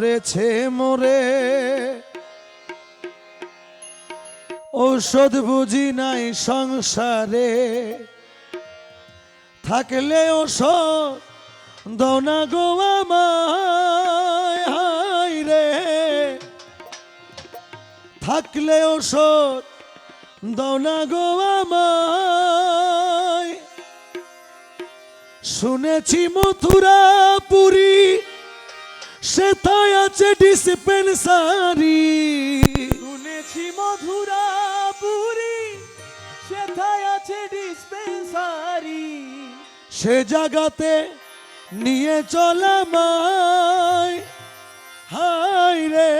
করেছে মোরে। ঔষধ বুঝি নাই সংসারে। থাকলে ওষুধ দাও না গো আমায় রে। থাকলে ওষুধ দাও না গো আমায়। শুনেছি মথুরা পুরী সেথায় আছে ডিসপেন্সারি শুনেছি মধুরা পুরী সেথায় আছে ডিসপেন্সারি সে জায়গাতে নিয়ে চলা মাই। হাই রে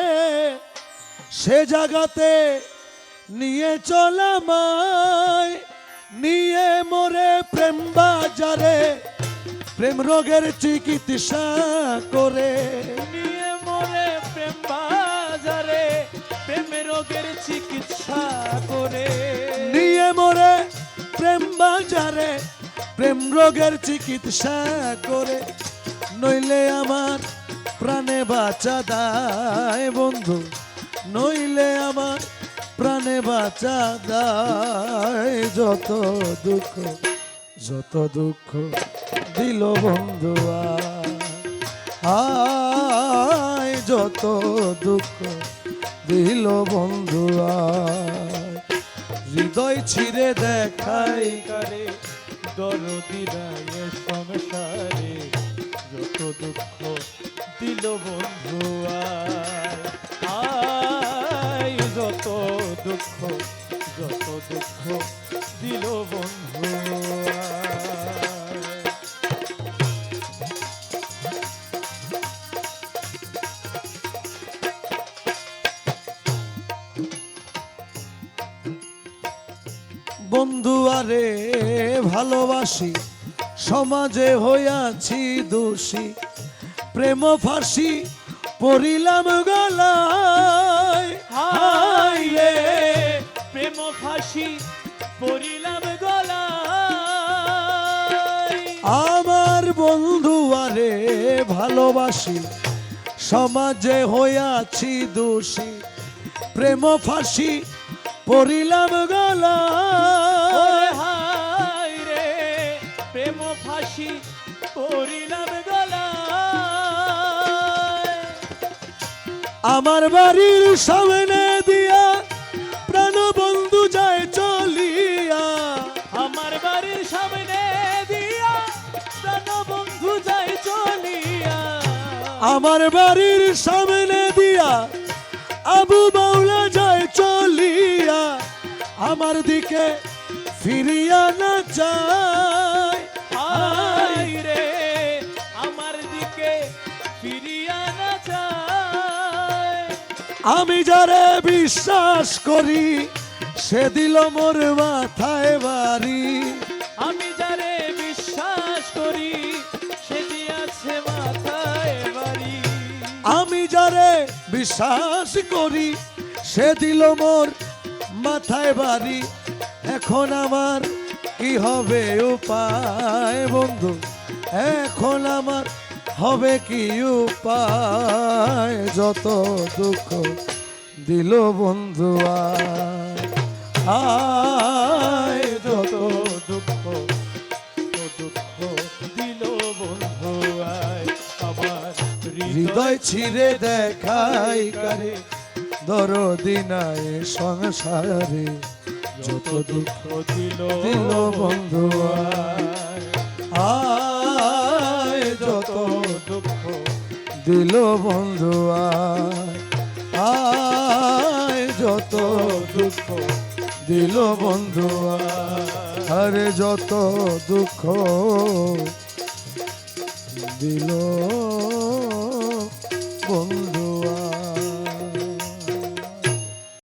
সে জায়গাতে নিয়ে চলা মাই। নিয়ে মোরে প্রেম বাজারে প্রেম রোগের চিকিৎসা করে। নিয়ে মরে প্রেম বাজারে প্রেম রোগের চিকিৎসা করে। নিয়ে মরে প্রেম বাজারে প্রেম রোগের চিকিৎসা করে। নইলে আমার প্রাণে বাঁচা দায় বন্ধু নইলে আমার প্রাণে বাঁচা দায়। যত দুঃখ যত দুঃখ। দিল বন্ধু, আয় যত দুঃখ দিল বন্ধু, হৃদয় ছিঁড়ে দেখাই কারে, দরদি সংসারে, যত দুঃখ দিল বন্ধু, আয় যত দুঃখ যত দুঃখ দিল বন্ধু। বন্ধু, আরে ভালোবাসি, সমাজে হইয়াছি দোষী। প্রেম ফাঁসি পড়িলাম গলায়। হাই রে, প্রেম ফাঁসি পড়িলাম গলায়। আমার বন্ধু, আরে ভালোবাসি, সমাজে হইয়াছি দোষী। প্রেম ফাঁসি পড়িলাম গলা। হাই রে প্রেম ফাঁসি পড়িলাম গলা। আমার বাড়ির সামনে দিয়া প্রাণ বন্ধু যায় চলিয়া। আমার বাড়ির সামনে দিয়া প্রাণ বন্ধু যায় চলিয়া। আমার বাড়ির সামনে দিয়া আবু বাউলা যায় চলিয়া আমার দিকে ফিরিয়া না চায় হাই রে, আমার দিকে ফিরিয়া না চায় আমি যারে বিশ্বাস করি, সে দিল মোর মাথায় বাড়ি। আমি যারে বিশ্বাস করি, সে দিয়াছে মাথায় বাড়ি। আমি যারে বিশ্বাস করি সে দিল মোর মাথায় বাড়ি। এখন আমার কি হবে উপায়, বন্ধু? এখন আমার হবে কি উপায়? যত দুঃখ দিল বন্ধু আয়। যত দুঃখ দুঃখ দিল বন্ধু আয়। আমার হৃদয় ছিঁড়ে দেখাই কারে দরদিনায় সংসারে যত দুঃখ দিল দিল বন্ধু আয়। যত দুঃখ দিল বন্ধু আয়। যত দুঃখ দিল বন্ধু আরে যত দুঃখ দিল